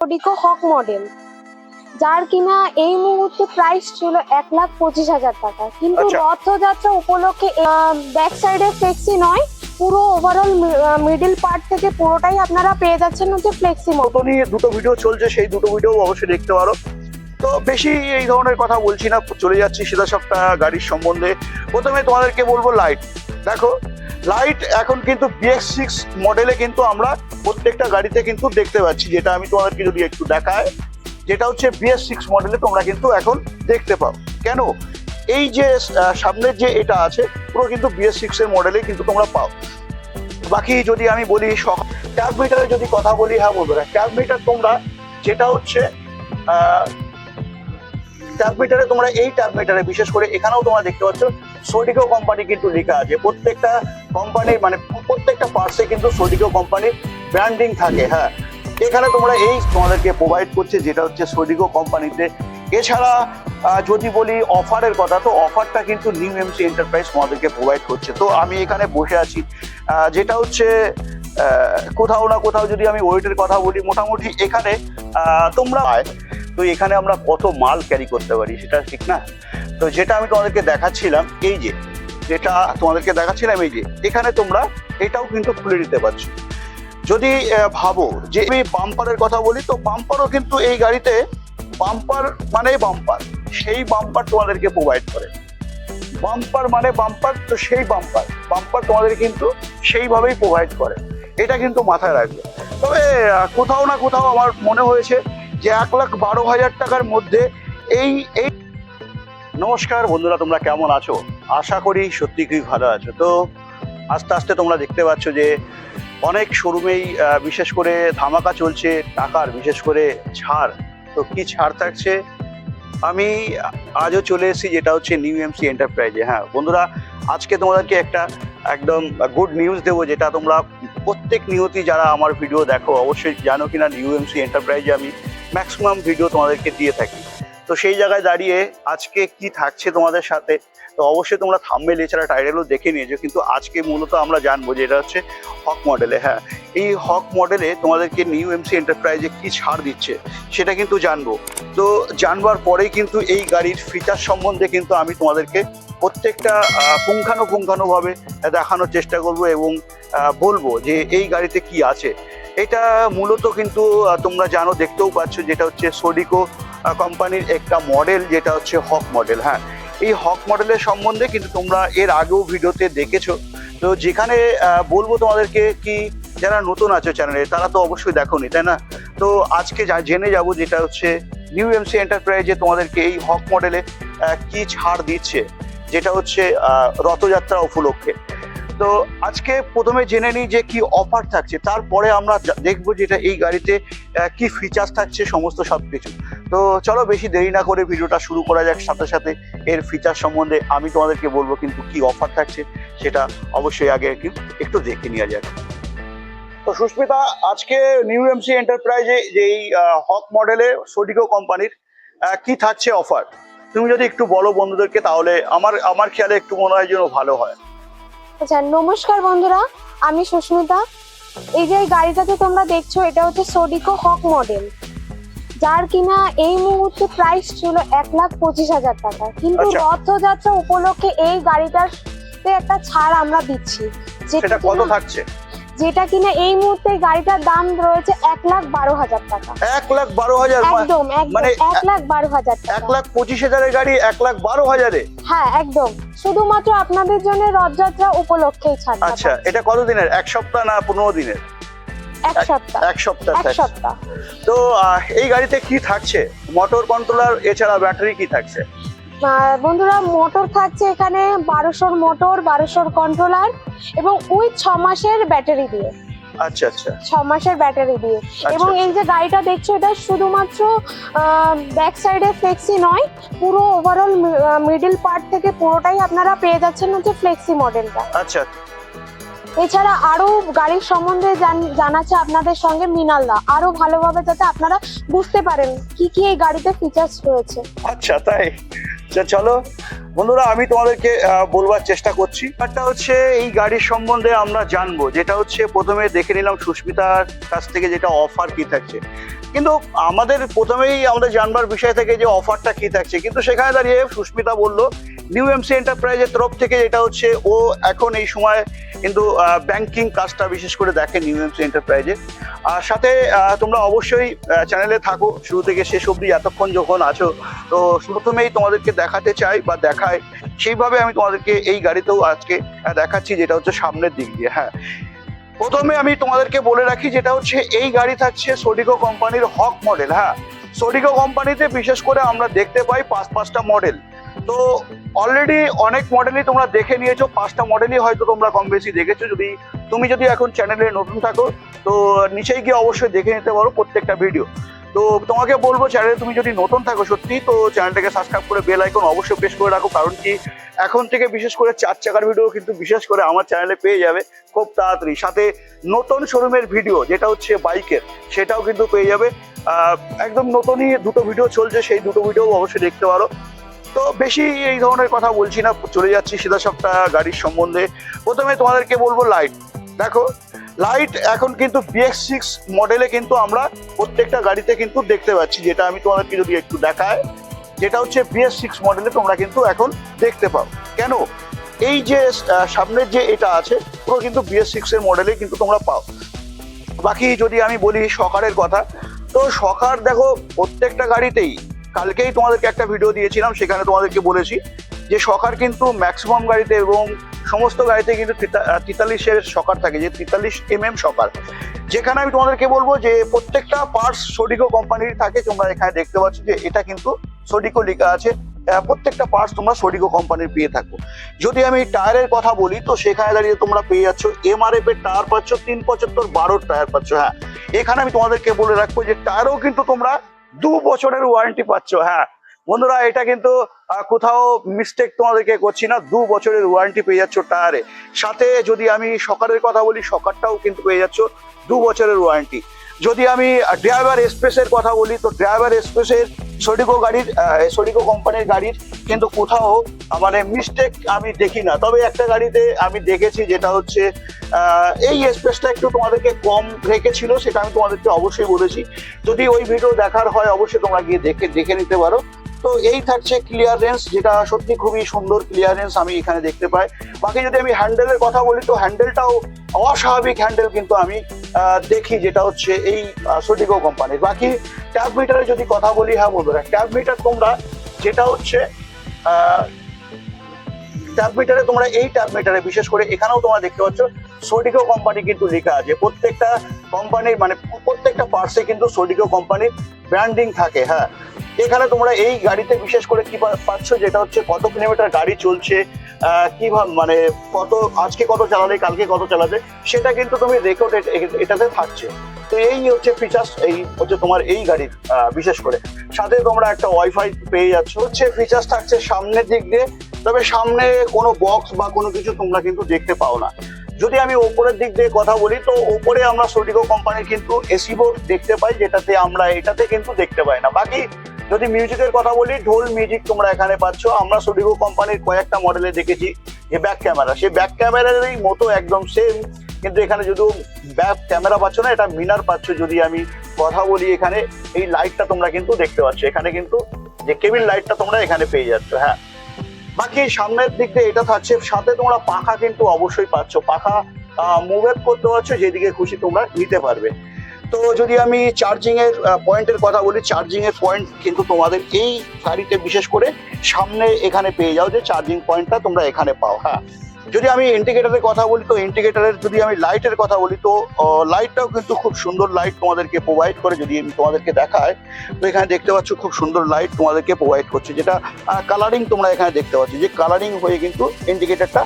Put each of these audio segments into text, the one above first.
অডিকো হক model যার কিনা এই মুহূর্তে প্রাইস ছিল এক লাখ পঁচিশ হাজার টাকা। কিন্তু আচ্ছা। রথযাত্রা উপলক্ষে ব্যাক সাইডে ফ্লেক্সি নয় পুরো ওভারঅল মিডল পার্ট থেকে পুরোটাই আপনারা পেয়ে যাচ্ছেন হচ্ছে ফ্লেক্সি মডেল তো নিয়ে দুটো ভিডিও চলছে সেই দুটো ভিডিও অবশ্যই দেখতে পারো। তো বেশি এই ধরনের কথা বলছি না চলে যাচ্ছি সিধা সবটা গাড়ির সম্বন্ধে। প্রথমে তোমাদেরকে বলব লাইট দেখো লাইট এখন কিন্তু বিএক্স সিক্স মডেলে কিন্তু আমরা প্রত্যেকটা গাড়িতে কিন্তু দেখতে পাচ্ছি, যেটা আমি তোমাদেরকে যদি একটু দেখায় যেটা হচ্ছে বিএস সিক্স মডেলে তোমরা কিন্তু এখন দেখতে পাও। কেন? এই যে সামনের যে এটা আছে, পুরো কিন্তু বিএস সিক্স এর মডেলে কিন্তু তোমরা পাও। বাকি যদি আমি বলি ট্যাব মিটারে যদি কথা বলি হ্যাঁ বন্ধুরা ট্যাব মিটার তোমরা যেটা হচ্ছে ট্যাব মিটারে তোমরা এই ট্যাব মিটারে বিশেষ করে এখানেও তোমরা দেখতে পাচ্ছ সোডিকো কোম্পানি কিন্তু লেখা আছে। প্রত্যেকটা কোম্পানির মানে প্রত্যেকটা পার্টসে কিন্তু সোডিকো কোম্পানির ব্র্যান্ডিং থাকে হ্যাঁ। এখানে তোমরা এই তোমাদেরকে প্রোভাইড করছে যেটা হচ্ছে সোডিকো কোম্পানিতে এছাড়া যদি বলি অফারের কথা, তো অফারটা কিন্তু নিউ এমসি এন্টারপ্রাইজ তোমাদেরকে প্রোভাইড করছে। তো আমি এখানে বসে আছি। যেটা হচ্ছে কোথাও না কোথাও যদি আমি ওয়েটের কথা বলি, মোটামুটি এখানে তোমরা তো এখানে আমরা কত মাল ক্যারি করতে পারি, সেটা ঠিক না? তো যেটা আমি তোমাদেরকে দেখাচ্ছিলাম, এই যে, যেটা তোমাদেরকে দেখাচ্ছিলাম, এই যে, এখানে তোমরা এটাও কিন্তু খুলে নিতে পারছ। যদি ভাবো যে আমি বাম্পারের কথা বলি, তো বাম্পারও কিন্তু এই গাড়িতে বাম্পার মানে বাম্পার, সেই বাম্পার তোমাদেরকে প্রোভাইড করে। বাম্পার মানে বাম্পার, তো সেই বাম্পার বাম্পার তোমাদের কিন্তু সেইভাবেই প্রোভাইড করে, এটা কিন্তু মাথায় রাখবে। তবে কোথাও না কোথাও আমার মনে হয়েছে যে এক লাখ বারো হাজার টাকার মধ্যে এই এই নমস্কার বন্ধুরা, তোমরা কেমন আছো? আশা করি সত্যি খুবই ভালো আছো। তো আস্তে আস্তে তোমরা দেখতে পাচ্ছ যে অনেক শোরুমেই বিশেষ করে ধামাকা চলছে টাকার, বিশেষ করে ছাড়। তো কি ছাড় থাকছে? আমি আজও চলে এসেছি যেটা হচ্ছে নিউ এমসি এন্টারপ্রাইজে হ্যাঁ বন্ধুরা, আজকে তোমাদেরকে একটা একদম গুড নিউজ দেবো, যেটা তোমরা প্রত্যেক নিয়তি যারা আমার ভিডিও দেখো, অবশ্যই জানো কিনা, নিউ এমসি এন্টারপ্রাইজে আমি ম্যাক্সিমাম ভিডিও তোমাদেরকে দিয়ে থাকি। তো সেই জায়গায় দাঁড়িয়ে আজকে কি থাকছে তোমাদের সাথে, তো অবশ্যই তোমরা থাম্বেল, এছাড়া টাইটেলও দেখে নিয়েছো, কিন্তু আজকে মূলত আমরা জানব যে এটা হচ্ছে হক মডেলে হ্যাঁ। এই হক মডেলে তোমাদেরকে নিউ এমসি এন্টারপ্রাইজে কি ছাড় দিচ্ছে, সেটা কিন্তু জানব। তো জানবার পরেই কিন্তু এই গাড়ির ফিচার সম্বন্ধে কিন্তু আমি তোমাদেরকে প্রত্যেকটা পুঙ্খানুপুঙ্খানুভাবে দেখানোর চেষ্টা করব এবং বলব যে এই গাড়িতে কি আছে। এটা মূলত কিন্তু তোমরা জানো, দেখতেও পাচ্ছ, যেটা হচ্ছে সোডিকো কোম্পানির একটা মডেল যেটা হচ্ছে হক মডেল হ্যাঁ। এই হক মডেলের সম্বন্ধে কিন্তু তোমরা এর আগেও ভিডিওতে দেখেছ। তো যেখানে বলব তোমাদেরকে কি যারা নতুন আছে চ্যানেলে তারা তো অবশ্যই দেখোনি, তাই না? তো আজকে যা জেনে যাব যেটা হচ্ছে নিউ এমসি এন্টারপ্রাইজে তোমাদেরকে এই হক মডেলে কি ছাড় দিচ্ছে, যেটা হচ্ছে রথযাত্রা উপলক্ষে। তো আজকে প্রথমে জেনে নিই যে কি অফার থাকছে, তারপরে আমরা দেখব যেটা এই গাড়িতে কি ফিচার্স থাকছে, সমস্ত সব কিছু তো চলো বেশি দেরি না করে ভিডিওটা শুরু করা যাক। সাথে সাথে এর ফিচার সম্বন্ধে আমি তোমাদেরকে বলব কিন্তু কি অফার থাকছে সেটা অবশ্যই আগে একটু দেখে নেওয়া যাক। তো সুস্মিতা, আজকে নিউ এমসি এন্টারপ্রাইজে যে এই হক মডেলে সোডিকো কোম্পানির কি থাকছে অফার তুমি যদি একটু বলো বন্ধুদেরকে তাহলে আমার আমার খেয়ালে একটু মনে হয় যেন ভালো হয়। আচ্ছা নমস্কার বন্ধুরা, আমি সুস্মিতা। এই যে এই গাড়িটাতে তোমরা দেখছ, এটা হচ্ছে সোডিকো হক মডেল যার কিনা এই মুহূর্তে প্রাইস ছিল এক লাখ পঁচিশ হাজার টাকা। কিন্তু আচ্ছা। রথযাত্রা উপলক্ষে এই গাড়িটার একটা ছাড় আমরা দিচ্ছি। যেটা সেটা কত কিনা- থাকছে? যেটা কিনা এই মুহূর্তে এই গাড়িটার দাম রয়েছে এক লাখ বারো হাজার টাকা। এক লাখ বারো হাজার মা- একদম একদম মানে এক লাখ বারো হাজার এক টাকা লাখ পঁচিশ হাজারের গাড়ি এক লাখ বারো হাজারে? হ্যাঁ একদম। শুধুমাত্র আপনাদের জন্য রথযাত্রা উপলক্ষেই ছাড় আচ্ছা এটা কত দিনের এক সপ্তাহ না পনেরো দিনের? এক সপ্তাহ। এক সপ্তাহ এক সপ্তাহ। তো এই গাড়িতে কি থাকছে? মোটর কন্ট্রোলার এছাড়া ব্যাটারি কি থাকছে? বন্ধুরা মোটর থাকছে এখানে বারোশোর মোটর বারোশোর কন্ট্রোলার এবং উইথ ছ মাসের ব্যাটারি দিয়ে। আচ্ছা আচ্ছা। ছ মাসের ব্যাটারি দিয়ে। এবং এই যে গাড়িটা দেখছ এটা শুধুমাত্র ব্যাক সাইডে ফ্লেক্সি নয় পুরো ওভারঅল মিডল পার্ট থেকে পুরোটাই আপনারা পেয়ে যাচ্ছেন হচ্ছে ফ্লেক্সি মডেলটা আচ্ছা। এছাড়া আরও গাড়ির সম্বন্ধে জানাচ্ছে আপনাদের সঙ্গে মিনালদা আরও ভালোভাবে যাতে আপনারা বুঝতে পারেন কি কি এই গাড়িতে ফিচার্স রয়েছে। আচ্ছা তাই? চলো। বন্ধুরা, আমি তোমাদেরকে বলবার চেষ্টা করছি। একটা হচ্ছে, এই গাড়ির সম্বন্ধে আমরা জানব। যেটা হচ্ছে, প্রথমে দেখে নিলাম সুস্মিতার কাছ থেকে যেটা অফার কি থাকছে। কিন্তু আমাদের প্রথমেই আমাদের জানবার বিষয় থেকে যে অফারটা কি থাকছে। কিন্তু সেখানে দাঁড়িয়ে সুস্মিতা বলল নিউ এমসি এন্টারপ্রাইজের তরফ থেকে যেটা হচ্ছে, ও এখন এই সময় কিন্তু ব্যাংকিং কাজটা বিশেষ করে দেখে নিউ এমসি এন্টারপ্রাইজে আর সাথে তোমরা অবশ্যই চ্যানেলে থাকো। শুরু থেকে শেষ অবধি এতক্ষণ যখন আছো, তো প্রথমেই তোমাদেরকে দেখাতে চাই বা দেখায় সেইভাবে আমি তোমাদেরকে এই গাড়িতেও আজকে দেখাচ্ছি, যেটা হচ্ছে সামনের দিক দিয়ে হ্যাঁ। প্রথমে আমি তোমাদেরকে বলে রাখি, যেটা হচ্ছে, এই গাড়ি থাকছে সোডিকো কোম্পানির হক মডেল হ্যাঁ। সোডিকো কোম্পানিতে বিশেষ করে আমরা দেখতে পাই পাঁচ পাঁচটা মডেল তো অলরেডি অনেক মডেলই তোমরা দেখে নিয়েছো, পাঁচটা মডেলই হয়তো তোমরা কম বেশি দেখেছ। যদি তুমি যদি এখন চ্যানেলে নতুন থাকো, তো নিচেই গিয়ে অবশ্যই দেখে নিতে পারো প্রত্যেকটা ভিডিও তো তোমাকে বলব চ্যানেলে তুমি যদি নতুন থাকো সত্যি, তো চ্যানেলটাকে সাবস্ক্রাইব করে বেল আইকন অবশ্যই প্রেস করে রাখো, কারণ কি এখন থেকে বিশেষ করে চার চাকার ভিডিও কিন্তু বিশেষ করে আমার চ্যানেলে পেয়ে যাবে খুব তাড়াতাড়ি। সাথে নতুন শোরুমের ভিডিও যেটা হচ্ছে বাইকের সেটাও কিন্তু পেয়ে যাবে। একদম নতুনই দুটো ভিডিও চলছে, সেই দুটো ভিডিও অবশ্যই দেখতে পারো। তো বেশি এই ধরনের কথা বলছি না, চলে যাচ্ছি সিধা সবটা গাড়ির সম্বন্ধে। প্রথমে তোমাদেরকে বলব লাইট দেখো লাইট এখন কিন্তু বিএক্স সিক্স মডেলে কিন্তু আমরা প্রত্যেকটা গাড়িতে কিন্তু দেখতে পাচ্ছি, যেটা আমি তোমাদেরকে যদি একটু দেখায় যেটা হচ্ছে বিএস সিক্স মডেলে তোমরা কিন্তু এখন দেখতে পাও। কেন? এই যে সামনের যে এটা আছে পুরো কিন্তু বিএস সিক্স এর মডেলে কিন্তু তোমরা পাও। বাকি যদি আমি বলি সকারের কথা, তো সকার দেখো, প্রত্যেকটা গাড়িতেই কালকেই তোমাদেরকে একটা ভিডিও দিয়েছিলাম, সেখানে তোমাদেরকে বলেছি যে সকার কিন্তু ম্যাক্সিমাম গাড়িতে এবং সমস্ত গাড়িতে কিন্তু তেতাল্লিশের সকার থাকে, যে তেতাল্লিশ এম এম সকার। যেখানে আমি তোমাদেরকে বলব যে প্রত্যেকটা পার্টস সোডিকো কোম্পানির থাকে, তোমরা এখানে দেখতে পাচ্ছ যে এটা কিন্তু সোডিকো লেখা আছে প্রত্যেকটা পার্টস তোমরা সোডিকো কোম্পানির পেয়ে থাকো। যদি আমি টায়ারের কথা বলি, তো সেখানে দাঁড়িয়ে তোমরা পেয়ে যাচ্ছ এমআরএফ এর টায়ার পাচ্ছ, তিন পঁচাত্তর বারোর টায়ার পাচ্ছ হ্যাঁ। এখানে আমি তোমাদেরকে বলে রাখব যে টায়ারও কিন্তু তোমরা দু বছরের ওয়ারেন্টি পাচ্ছ হ্যাঁ। বন্ধুরা, এটা কিন্তু কোথাও মিস্টেক তোমাদেরকে করছি না, দু বছরের ওয়ারেন্টি পেয়ে যাচ্ছ টায়ারে। সাথে যদি আমি সকারের কথা বলি, সকারটাও কিন্তু পেয়ে যাচ্ছ দু বছরের ওয়ারেন্টি যদি আমি ড্রাইভার এক্সপ্রেসের কথা বলি, তো ড্রাইভার এক্সপ্রেসের সডিকো গাড়ির সডিকো কোম্পানির গাড়ির কিন্তু কোথাও মানে মিস্টেক আমি দেখি না। তবে একটা গাড়িতে আমি দেখেছি যেটা হচ্ছে এই এক্সপ্রেসটা একটু তোমাদেরকে কম রেখেছিল, সেটা আমি তোমাদেরকে অবশ্যই বলেছি। যদি ওই ভিডিও দেখার হয়, অবশ্যই তোমরা গিয়ে দেখে দেখে নিতে পারো। তো এই থাকছে ক্লিয়ারেন্স যেটা সত্যি খুবই সুন্দর ক্লিয়ারেন্স আমি এখানে দেখতে পাই। বাকি যদি আমি হ্যান্ডেলের কথা বলি, তো হ্যান্ডেলটাও অস্বাভাবিক হ্যান্ডেল কিন্তু আমি দেখি, যেটা হচ্ছে এই সোডিকো কোম্পানির বাকি ট্যাব মিটারে যদি কথা বলি হ্যাঁ বন্ধুরা ট্যাব মিটার তোমরা, যেটা হচ্ছে ট্যাব মিটারে তোমরা এই ট্যাব মিটারে বিশেষ করে এখানেও তোমরা দেখতে পাচ্ছ সোডিকো কোম্পানি কিন্তু লেখা আছে। প্রত্যেকটা কোম্পানির মানে প্রত্যেকটা পার্টসে কিন্তু সোডিকো কোম্পানির ব্র্যান্ডিং থাকে হ্যাঁ। এখানে তোমরা এই গাড়িতে বিশেষ করে কি পাচ্ছ যেটা হচ্ছে কত কিলোমিটার গাড়ি চলছে কীভাবে মানে কত, আজকে কত চালালে, কালকে কত চালাবে সেটা কিন্তু তুমি রেকর্ড এটাতে থাকছে। তো এই হচ্ছে ফিচার্স এই হচ্ছে তোমার এই গাড়ির বিশেষ করে। সাথে তোমরা একটা ওয়াইফাই পেয়ে যাচ্ছ। হচ্ছে ফিচার্স থাকছে সামনের দিক দিয়ে, তবে সামনে কোনো বক্স বা কোনো কিছু তোমরা কিন্তু দেখতে পাও না। যদি আমি ওপরের দিক দিয়ে কথা বলি, তো ওপরে আমরা সোডিকো কোম্পানির কিন্তু এসি বোর্ড দেখতে পাই, যেটাতে আমরা এটাতে কিন্তু দেখতে পাই না। বাকি যদি মিউজিকের কথা বলি, ঢোল মিউজিক তোমরা এখানে পাচ্ছ। আমরা সোডিকো কোম্পানির কয়েকটা মডেলে দেখেছি, যে ব্যাক ক্যামেরা সেই ব্যাক ক্যামেরারই মতো একদম সেম কিন্তু এখানে যদি ব্যাক ক্যামেরা পাচ্ছ না, এটা মিনার পাচ্ছ যদি আমি কথা বলি এখানে। এই লাইটটা তোমরা কিন্তু দেখতে পাচ্ছ। এখানে কিন্তু যে কেবিল লাইটটা তোমরা এখানে পেয়ে যাচ্ছ হ্যাঁ। বাকি সামনের দিক দিয়ে এটা থাকছে, সাথে তোমরা পাখা কিন্তু অবশ্যই পাচ্ছ। পাখা মুভ করতে পারছ, যেদিকে খুশি তোমরা নিতে পারবে। তো যদি আমি চার্জিং এর পয়েন্টের কথা বলি চার্জিং এর পয়েন্ট কিন্তু তোমাদের এই গাড়িতে বিশেষ করে সামনে এখানে পেয়ে যাও যে চার্জিং পয়েন্টটা তোমরা এখানে পাও হ্যাঁ। যদি আমি ইন্ডিকেটারের কথা বলি, তো ইন্ডিকেটারের যদি আমি লাইটের কথা বলি, তো লাইটটাও কিন্তু খুব সুন্দর লাইট তোমাদেরকে প্রোভাইড করে যদি আমি তোমাদেরকে দেখায় তো এখানে দেখতে পাচ্ছ খুব সুন্দর লাইট তোমাদেরকে প্রোভাইড করছে, যেটা কালারিং তোমরা এখানে দেখতে পাচ্ছ, যে কালারিং হয়ে কিন্তু ইন্ডিকেটারটা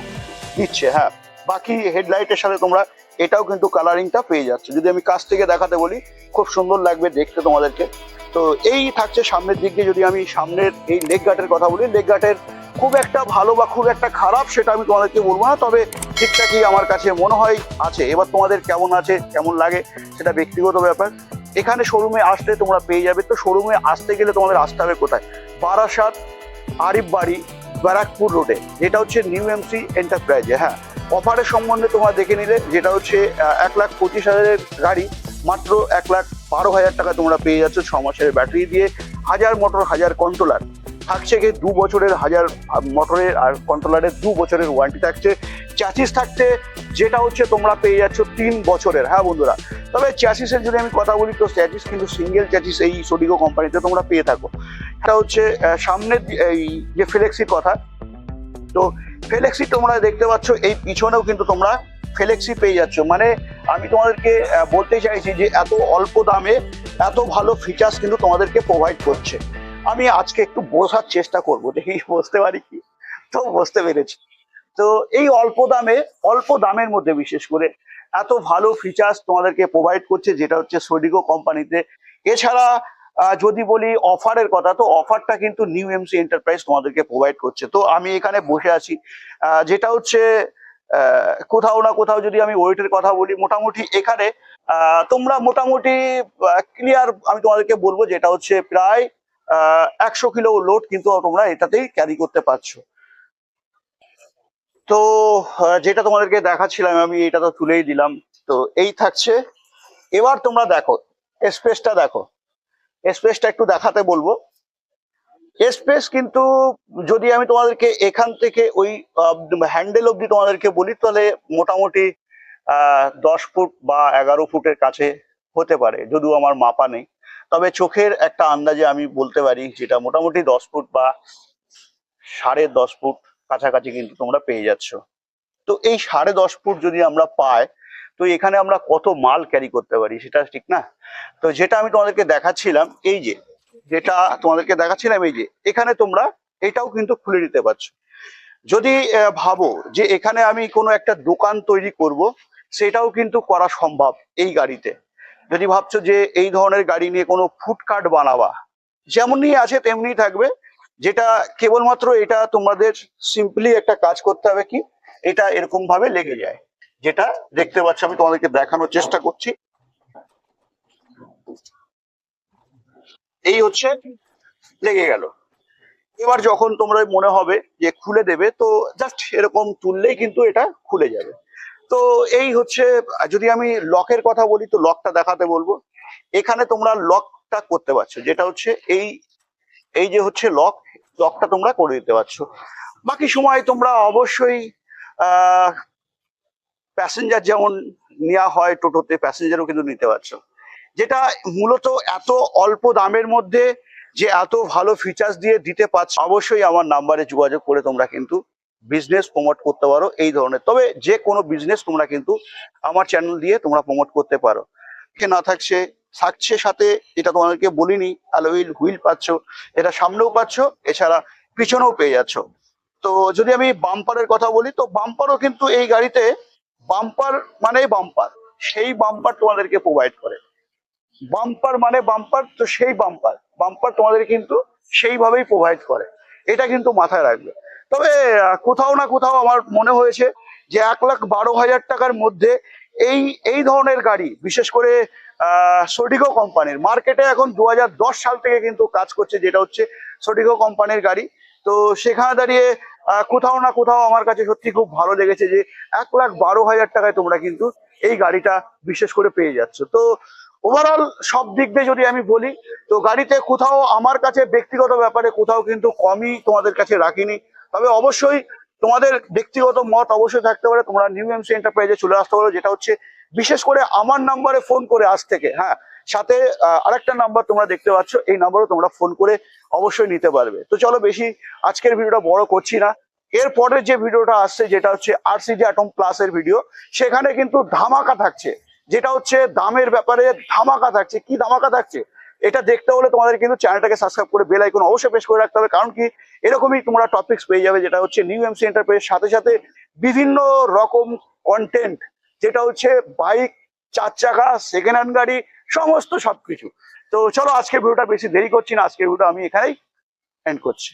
দিচ্ছে হ্যাঁ। বাকি হেডলাইটের সাথে তোমরা এটাও কিন্তু কালারিংটা পেয়ে যাচ্ছে। যদি আমি কাছ থেকে দেখাতে বলি, খুব সুন্দর লাগবে দেখতে তোমাদেরকে। তো এই থাকছে সামনের দিক দিয়ে যদি আমি সামনের এই লেগ গার্ডের কথা বলি লেগ গার্ডের খুব একটা ভালো বা খুব একটা খারাপ সেটা আমি তোমাদেরকে বলব না, তবে ঠিকঠাকই আমার কাছে মনে হয় আছে। এবার তোমাদের কেমন আছে, কেমন লাগে সেটা ব্যক্তিগত ব্যাপার। এখানে শোরুমে আসলে তোমরা পেয়ে যাবে। তো শোরুমে আসতে গেলে তোমাদের আসতে হবে কোথায়? বারাসাত আরিফ বাড়ি ব্যারাকপুর রোডে যেটা হচ্ছে নিউ এমসি এন্টারপ্রাইজে হ্যাঁ। অফারের সম্বন্ধে তোমরা দেখে নিলে, যেটা হচ্ছে এক লাখ পঁচিশ হাজারের গাড়ি, মাত্র এক লাখ বারো হাজার টাকা তোমরা পেয়ে যাচ্ছ ছ মাসের ব্যাটারি দিয়ে। হাজার মোটর হাজার কন্ট্রোলার থাকছে কি দু বছরের হাজার মোটরের আর কন্ট্রোলারের দু বছরের ওয়ারেন্টি থাকছে। চ্যাচিস থাকছে, যেটা হচ্ছে তোমরা পেয়ে যাচ্ছ তিন বছরের। হ্যাঁ বন্ধুরা? তবে চ্যাসিসের যদি আমি কথা বলি, তো চ্যাচিস কিন্তু সিঙ্গেল চ্যাচিস এই সোডিগো কোম্পানিতে তোমরা পেয়ে থাকো। এটা হচ্ছে সামনের, এই যে ফ্লেক্সির কথা, তো ফ্লেক্সি তোমরা দেখতে পাচ্ছ, এই পিছনেও কিন্তু তোমরা ফ্লেক্সি পেয়ে যাচ্ছ। মানে আমি তোমাদেরকে বলতে চাইছি যে এত অল্প দামে এত ভালো ফিচার্স কিন্তু তোমাদেরকে প্রোভাইড করছে। আমি আজকে একটু বোঝার চেষ্টা করব, দেখি বুঝতে পারি কি? তো বুঝতে পেরেছি। তো এই অল্প দামে, অল্প দামের মধ্যে বিশেষ করে এত ভালো ফিচার্স তোমাদেরকে প্রোভাইড করছে, যেটা হচ্ছে সোডিগো কোম্পানিতে এছাড়া যদি বলি অফারের কথা, তো অফারটা কিন্তু নিউ এমসি এন্টারপ্রাইজ তোমাদেরকে প্রোভাইড করছে। তো আমি এখানে বসে আছি। যেটা হচ্ছে কোথাও না কোথাও যদি আমি ওয়েটের কথা বলি, মোটামুটি এখানে তোমরা মোটামুটি ক্লিয়ার আমি তোমাদেরকে বলব যেটা হচ্ছে প্রায় একশো কিলো লোড কিন্তু তোমরা এটাতেই ক্যারি করতে পারছ। তো যেটা তোমাদেরকে দেখাচ্ছিলাম, আমি এটা তো তুলেই দিলাম। তো এই থাকছে। এবার তোমরা দেখো স্পেসটা দেখো। স্পেসটা একটু দেখাতে বলব। স্পেস কিন্তু যদি আমি তোমাদেরকে এখান থেকে ওই হ্যান্ডেল অব্দি তোমাদেরকে বলি, তাহলে মোটামুটি দশ ফুট বা এগারো ফুটের কাছে হতে পারে, যদিও আমার মাপা নেই। তবে চোখের একটা আন্দাজে আমি বলতে পারি, যেটা মোটামুটি দশ ফুট বা সাড়ে দশ ফুট কাছাকাছি কিন্তু তোমরা পেয়ে যাচ্ছ। তো এই সাড়ে দশ ফুট যদি আমরা পাই তো এখানে আমরা কত মাল ক্যারি করতে পারি সেটা ঠিক না? তো যেটা আমি তোমাদেরকে দেখাচ্ছিলাম, এই যে, যেটা তোমাদেরকে দেখাচ্ছিলাম, এই যে, এখানে তোমরা এটাও কিন্তু খুলে নিতে পারছ। যদি ভাবো যে এখানে আমি কোনো একটা দোকান তৈরি করব, সেটাও কিন্তু করা সম্ভব এই গাড়িতে। যদি ভাবছ যে এই ধরনের গাড়ি নিয়ে কোনো ফুডকার্ট বানাবা, যেমনই আছে তেমনি থাকবে। যেটা কেবলমাত্র এটা তোমাদের সিম্পলি একটা কাজ করতে হবে কি? এটা এরকম ভাবে লেগে যায়। যেটা দেখতে পাচ্ছ, আমি তোমাদেরকে দেখানোর চেষ্টা করছি। এই হচ্ছে লেগে গেল। এবার যখন তোমরা মনে হবে যে খুলে দেবে, তো জাস্ট এরকম তুললেই কিন্তু এটা খুলে যাবে। তো এই হচ্ছে, যদি আমি লকের কথা বলি, তো লকটা দেখাতে বলব। এখানে তোমরা লকটা করতে পারছ, যেটা হচ্ছে এই এই যে হচ্ছে লক, লকটা তোমরা করে দিতে পারছ। বাকি সময় তোমরা অবশ্যই, আহ প্যাসেঞ্জার যেমন নেওয়া হয় টোটোতে প্যাসেঞ্জারও কিন্তু নিতে পারছ। যেটা মূলত এত অল্প দামের মধ্যে যে এত ভালো ফিচার্স দিয়ে দিতে পারছ, অবশ্যই আমার নাম্বারে যোগাযোগ করে তোমরা কিন্তু বিজনেস প্রমোট করতে পারো এই ধরনের। তবে যে কোনো বিজনেস তোমরা কিন্তু আমার চ্যানেল দিয়ে তোমরা প্রমোট করতে পারো। কে না থাকছে থাকছে সাথে, এটা তোমাদেরকে বলিনি অ্যালোইল হুইল পাচ্ছ, এটা সামনেও পাচ্ছ, এছাড়া পিছনেও পেয়ে যাচ্ছ। তো যদি আমি বাম্পারের কথা বলি, তো বাম্পারও কিন্তু এই গাড়িতে বাম্পার মানে বাম্পার সেই বাম্পার তোমাদেরকে প্রোভাইড করে। বাম্পার মানে বাম্পার তো সেই বাম্পার বাম্পার তোমাদের কিন্তু সেইভাবেই প্রোভাইড করে। এটা কিন্তু মাথায় রাখবে। তবে কোথাও না কোথাও আমার মনে হয়েছে যে এক লাখ বারো হাজার টাকার মধ্যে এই এই ধরনের গাড়ি, বিশেষ করে সোডিগো কোম্পানির মার্কেটে এখন দু হাজার দশ সাল থেকে কিন্তু কাজ করছে, যেটা হচ্ছে সোডিগো কোম্পানির গাড়ি। তো সেখানে দাঁড়িয়ে কোথাও না কোথাও আমার কাছে সত্যি খুব ভালো লেগেছে যে এক লাখ বারো হাজার টাকায় তোমরা কিন্তু এই গাড়িটা বিশেষ করে পেয়ে যাচ্ছ। তো ওভারঅল সব দিক দিয়ে যদি আমি বলি, তো গাড়িতে কোথাও আমার কাছে ব্যক্তিগত ব্যাপারে কোথাও কিন্তু কমই তোমাদের কাছে রাখিনি। তবে অবশ্যই তোমাদের ব্যক্তিগত মত অবশ্যই থাকতে পারে। তোমরা নিউ এমসি এন্টারপ্রাইজে চলে আসতে পারো, যেটা হচ্ছে বিশেষ করে আমার নাম্বারে ফোন করে আজ থেকে হ্যাঁ। সাথে আরেকটা নাম্বার তোমরা দেখতে পাচ্ছ, এই নাম্বারও তোমরা ফোন করে অবশ্যই নিতে পারবে। তো চলো বেশি আজকের ভিডিওটা বড় করছি না। এরপরে যে ভিডিওটা আসছে, যেটা হচ্ছে আরসিজি অ্যাটম প্লাস এর ভিডিও সেখানে কিন্তু ধামাকা থাকছে। যেটা হচ্ছে দামের ব্যাপারে ধামাকা থাকছে। কি ধামাকা থাকছে? এটা দেখতে হলে তোমাদের কিন্তু চ্যানেলটাকে সাবস্ক্রাইব করে বেল আইকন অবশ্যই প্রেস করে রাখতে হবে, কারণ কি এরকমই তোমরা টপিকস পেয়ে যাবে, যেটা হচ্ছে নিউ এমসি এন্টারপ্রাইজের সাথে সাথে বিভিন্ন রকম কন্টেন্ট যেটা হচ্ছে বাইক চার চাকা সেকেন্ড হ্যান্ড গাড়ি সমস্ত সবকিছু। তো চলো আজকে ভিডিওটা বেশি দেরি করছি না আজকে ভিডিওটা আমি এখানেই এন্ড করছি।